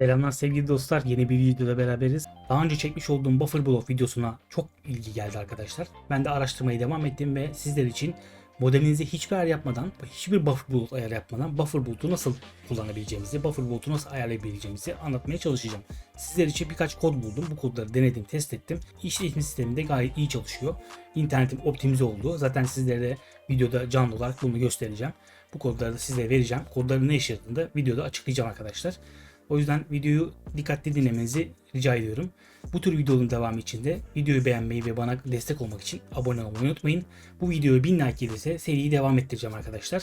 Selamlar sevgili dostlar. Yeni bir videoda beraberiz. Daha önce çekmiş olduğum Buffer Block videosuna çok ilgi geldi arkadaşlar. Ben de araştırmaya devam ettim ve sizler için modelinize hiçbir ayar yapmadan, hiçbir buffer boot ayar yapmadan buffer boot'u nasıl kullanabileceğimizi, buffer boot'u nasıl ayarlayabileceğimizi anlatmaya çalışacağım. Sizler için birkaç kod buldum. Bu kodları denedim, test ettim. İşletim sistemi de gayet iyi çalışıyor. İnternetim optimize oldu. Zaten sizlere de videoda canlı olarak bunu göstereceğim. Bu kodları da size vereceğim. Kodların ne işe yaradığını da videoda açıklayacağım arkadaşlar. O yüzden videoyu dikkatli dinlemenizi rica ediyorum. Bu tür videonun devamı için de videoyu beğenmeyi ve bana destek olmak için abone olmayı unutmayın. Bu videoya 1000 like gelirse seriyi devam ettireceğim arkadaşlar.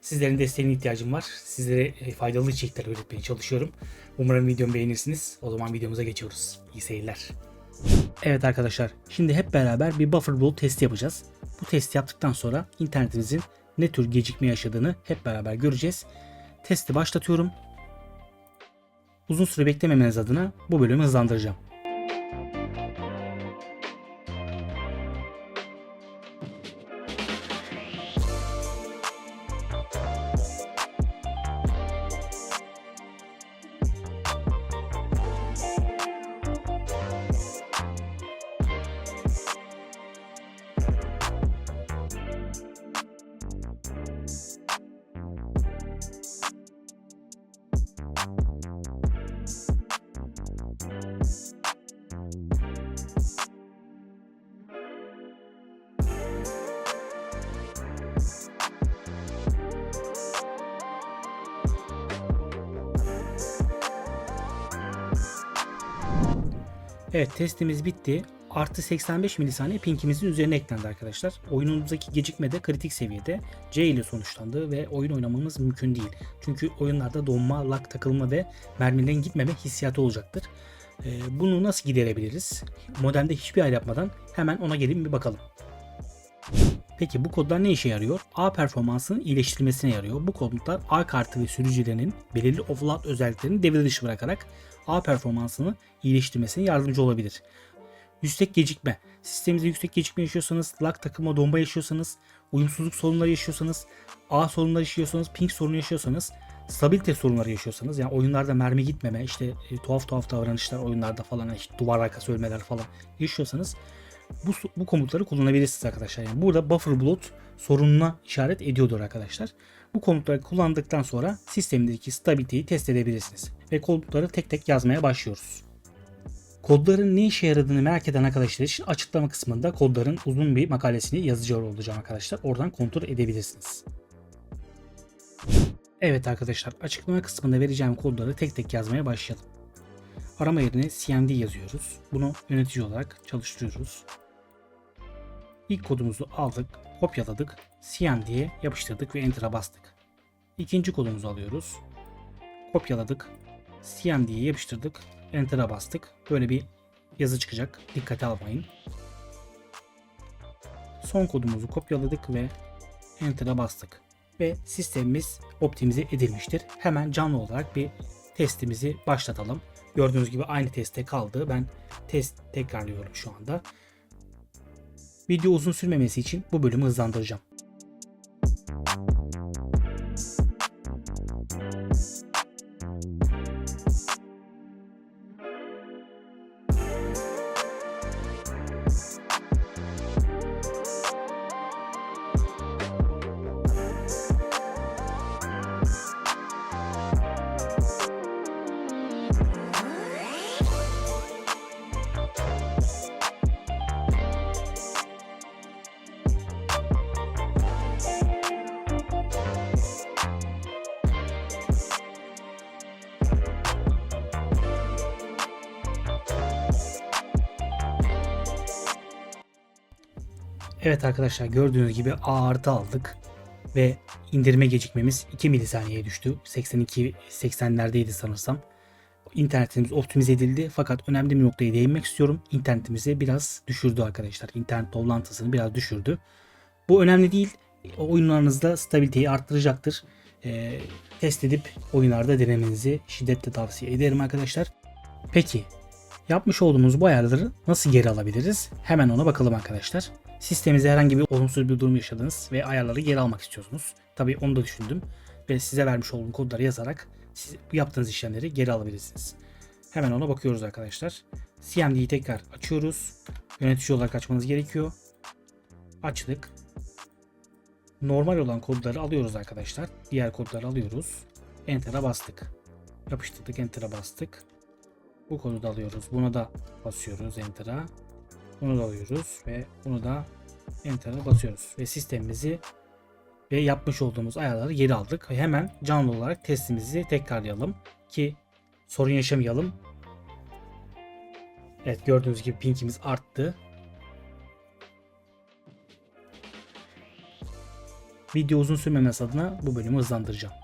Sizlerin desteğine ihtiyacım var. Sizlere e, faydalı içerikler üretmeye çalışıyorum. Umarım videomu beğenirsiniz. O zaman videomuza geçiyoruz. İyi seyirler. Evet arkadaşlar, şimdi hep beraber bir buffer block testi yapacağız. Bu testi yaptıktan sonra internetimizin ne tür gecikme yaşadığını hep beraber göreceğiz. Testi başlatıyorum. Uzun süre beklememeniz adına bu bölümü hızlandıracağım. Evet testimiz bitti. Artı 85 milisaniye pinkimizin üzerine eklendi arkadaşlar. Oyunumuzdaki gecikme de kritik seviyede. C ile sonuçlandı ve oyun oynamamız mümkün değil. Çünkü oyunlarda donma, lag takılma ve mermilerin gitmeme hissiyatı olacaktır. Ee, bunu nasıl giderebiliriz? Modemde hiçbir ayar yapmadan hemen ona gelin bir bakalım. Peki bu kodlar ne işe yarıyor? A performansının iyileştirilmesine yarıyor. Bu kodlar A kartı ve sürücülerinin belirli offload özelliklerini devre dışı bırakarak A performansını iyileştirmesine yardımcı olabilir. Yüksek gecikme. Sisteminizde yüksek gecikme yaşıyorsanız, lag takılma, donma yaşıyorsanız, uyumsuzluk sorunları yaşıyorsanız, A sorunları yaşıyorsanız, ping sorunu yaşıyorsanız, stabilite sorunları yaşıyorsanız, yani oyunlarda mermi gitmeme, işte e, tuhaf tuhaf davranışlar oyunlarda falan, işte duvar arkası ölmeler falan yaşıyorsanız bu, bu komutları kullanabilirsiniz arkadaşlar. Yani burada buffer bloat sorununa işaret ediyordur arkadaşlar. Bu komutları kullandıktan sonra sistemdeki stabiliteyi test edebilirsiniz. Ve komutları tek tek yazmaya başlıyoruz. Kodların ne işe yaradığını merak eden arkadaşlar için açıklama kısmında kodların uzun bir makalesini yazıyor olacağım arkadaşlar. Oradan kontrol edebilirsiniz. Evet arkadaşlar açıklama kısmında vereceğim kodları tek tek yazmaya başlayalım. Arama yerine cmd yazıyoruz. Bunu yönetici olarak çalıştırıyoruz. İlk kodumuzu aldık, kopyaladık, cmd'ye yapıştırdık ve enter'a bastık. İkinci kodumuzu alıyoruz. Kopyaladık, cmd'ye yapıştırdık, enter'a bastık. Böyle bir yazı çıkacak. Dikkate almayın. Son kodumuzu kopyaladık ve enter'a bastık. Ve sistemimiz optimize edilmiştir. Hemen canlı olarak bir testimizi başlatalım. Gördüğünüz gibi aynı testte kaldı. Ben test tekrarlıyorum şu anda. Video uzun sürmemesi için bu bölümü hızlandıracağım. Evet arkadaşlar gördüğünüz gibi A artı aldık ve indirme gecikmemiz 2 milisaniyeye düştü. 82 80'lerdeydi sanırsam. İnternetimiz optimize edildi fakat önemli bir noktaya değinmek istiyorum. İnternetimizi biraz düşürdü arkadaşlar. İnternet doblantısını biraz düşürdü. Bu önemli değil. Oyunlarınızda stabiliteyi arttıracaktır. Ee, test edip oyunlarda denemenizi şiddetle tavsiye ederim arkadaşlar. Peki yapmış olduğumuz bu ayarları nasıl geri alabiliriz? Hemen ona bakalım arkadaşlar. Sisteminizde herhangi bir olumsuz bir durum yaşadınız ve ayarları geri almak istiyorsunuz. Tabii onu da düşündüm ve size vermiş olduğum kodları yazarak siz yaptığınız işlemleri geri alabilirsiniz. Hemen ona bakıyoruz arkadaşlar. CMD'yi tekrar açıyoruz. Yönetici olarak açmanız gerekiyor. Açtık. Normal olan kodları alıyoruz arkadaşlar. Diğer kodları alıyoruz. Enter'a bastık. Yapıştırdık. Enter'a bastık. Bu kodu da alıyoruz. Buna da basıyoruz Enter'a. Bunu da alıyoruz ve bunu da Enter'a basıyoruz. Ve sistemimizi ve yapmış olduğumuz ayarları geri aldık. Hemen canlı olarak testimizi tekrarlayalım ki sorun yaşamayalım. Evet gördüğünüz gibi pinkimiz arttı. Video uzun sürmemesi adına bu bölümü hızlandıracağım.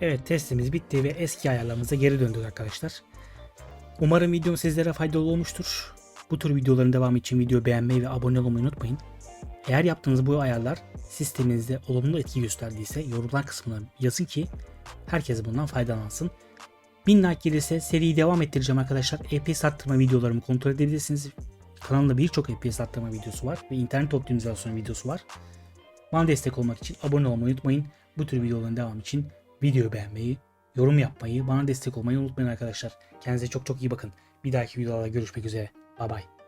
Evet testimiz bitti ve eski ayarlarımıza geri döndük arkadaşlar. Umarım videom sizlere faydalı olmuştur. Bu tür videoların devamı için video beğenmeyi ve abone olmayı unutmayın. Eğer yaptığınız bu ayarlar sisteminizde olumlu etki gösterdiyse yorumlar kısmına yazın ki herkes bundan faydalansın. 1000 like gelirse seriyi devam ettireceğim arkadaşlar. FPS arttırma videolarımı kontrol edebilirsiniz. Kanalımda birçok FPS arttırma videosu var ve internet optimizasyonu videosu var. Bana destek olmak için abone olmayı unutmayın. Bu tür videoların devamı için videoyu beğenmeyi, yorum yapmayı, bana destek olmayı unutmayın arkadaşlar. Kendinize çok çok iyi bakın. Bir dahaki videolarda görüşmek üzere. Bay bay.